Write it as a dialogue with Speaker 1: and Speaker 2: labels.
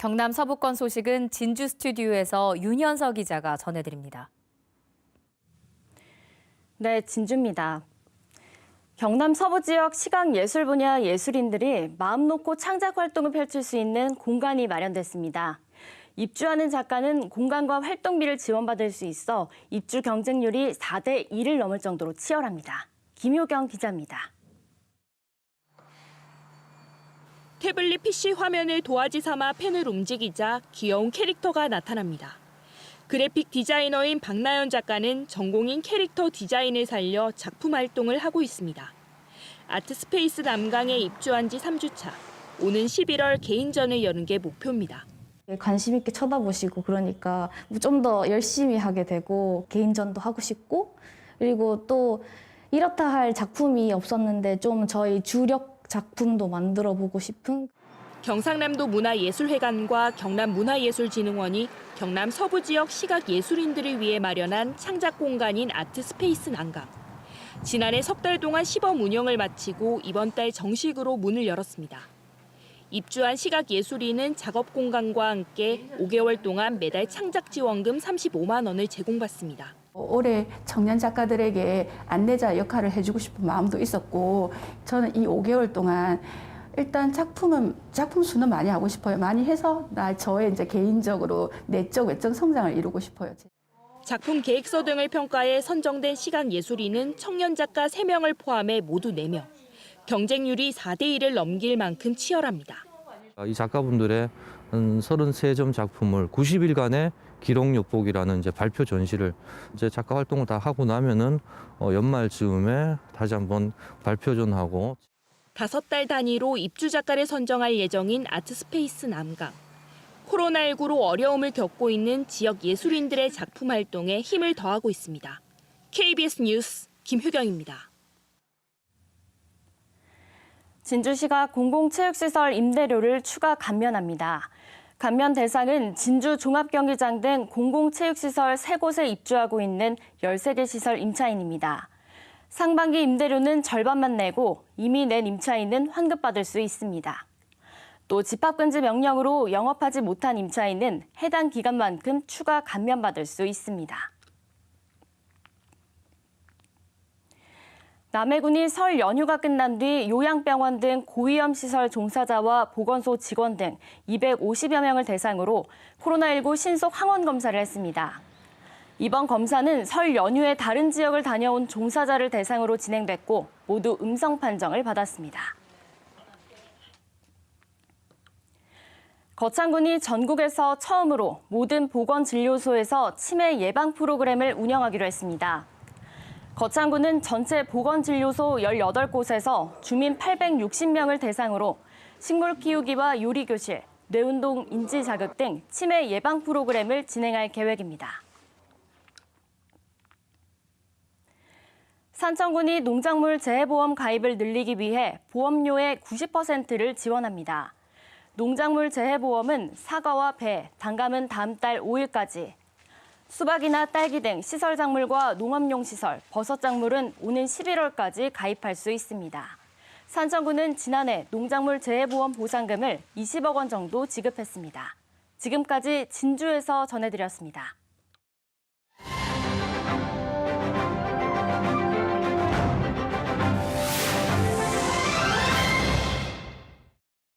Speaker 1: 경남 서부권 소식은 진주 스튜디오에서 윤현석 기자가 전해드립니다.
Speaker 2: 네, 진주입니다. 경남 서부 지역 시각 예술 분야 예술인들이 마음 놓고 창작 활동을 펼칠 수 있는 공간이 마련됐습니다. 입주하는 작가는 공간과 활동비를 지원받을 수 있어 입주 경쟁률이 4대 1을 넘을 정도로 치열합니다. 김효경 기자입니다.
Speaker 3: 태블릿 PC 화면을 도화지 삼아 펜을 움직이자 귀여운 캐릭터가 나타납니다. 그래픽 디자이너인 박나연 작가는 전공인 캐릭터 디자인을 살려 작품 활동을 하고 있습니다. 아트스페이스 남강에 입주한 지 3주차. 오는 11월 개인전을 여는 게 목표입니다.
Speaker 4: 관심 있게 쳐다보시고 그러니까 좀 더 열심히 하게 되고 개인전도 하고 싶고 그리고 또 이렇다 할 작품이 없었는데 좀 저희 주력 작품도 만들어 보고 싶은
Speaker 3: 경상남도 문화예술회관과 경남문화예술진흥원이 경남 서부 지역 시각 예술인들을 위해 마련한 창작 공간인 아트 스페이스 난강. 지난해 석 달 동안 시범 운영을 마치고 이번 달 정식으로 문을 열었습니다. 입주한 시각 예술인은 작업 공간과 함께 5개월 동안 매달 창작 지원금 35만 원을 제공받습니다.
Speaker 5: 올해 청년 작가들에게 안내자 역할을 해주고 싶은 마음도 있었고 저는 이 5개월 동안 일단 작품은 작품 수는 많이 하고 싶어요. 많이 해서 나 저의 이제 개인적으로 내적 외적 성장을 이루고 싶어요.
Speaker 3: 작품 계획서 등을 평가해 선정된 시각 예술인은 청년 작가 3명을 포함해 모두 4명. 경쟁률이 4대 1을 넘길 만큼 치열합니다.
Speaker 6: 이 작가분들의 한 33점 작품을 90일간의 기록 욕복이라는 이제 발표 전시를 이제 작가 활동을 다 하고 나면은 어, 연말 즈음에 다시 한번 발표전하고
Speaker 3: 다섯 달 단위로 입주 작가를 선정할 예정인 아트스페이스 남강. 코로나19로 어려움을 겪고 있는 지역 예술인들의 작품 활동에 힘을 더하고 있습니다. KBS 뉴스 김효경입니다.
Speaker 2: 진주시가 공공체육시설 임대료를 추가 감면합니다. 감면 대상은 진주 종합경기장 등 공공체육시설 3곳에 입주하고 있는 13개 시설 임차인입니다. 상반기 임대료는 절반만 내고 이미 낸 임차인은 환급받을 수 있습니다. 또 집합금지 명령으로 영업하지 못한 임차인은 해당 기간만큼 추가 감면받을 수 있습니다. 남해군이 설 연휴가 끝난 뒤 요양병원 등 고위험 시설 종사자와 보건소 직원 등 250여 명을 대상으로 코로나19 신속 항원 검사를 했습니다. 이번 검사는 설 연휴에 다른 지역을 다녀온 종사자를 대상으로 진행됐고 모두 음성 판정을 받았습니다. 거창군이 전국에서 처음으로 모든 보건진료소에서 치매 예방 프로그램을 운영하기로 했습니다. 거창군은 전체 보건진료소 18곳에서 주민 860명을 대상으로 식물 키우기와 요리교실, 뇌운동 인지 자극 등 치매 예방 프로그램을 진행할 계획입니다. 산청군이 농작물 재해보험 가입을 늘리기 위해 보험료의 90%를 지원합니다. 농작물 재해보험은 사과와 배, 단감은 다음 달 5일까지, 수박이나 딸기 등 시설 작물과 농업용 시설, 버섯 작물은 오는 11월까지 가입할 수 있습니다. 산청구는 지난해 농작물 재해보험 보상금을 20억 원 정도 지급했습니다. 지금까지 진주에서 전해드렸습니다.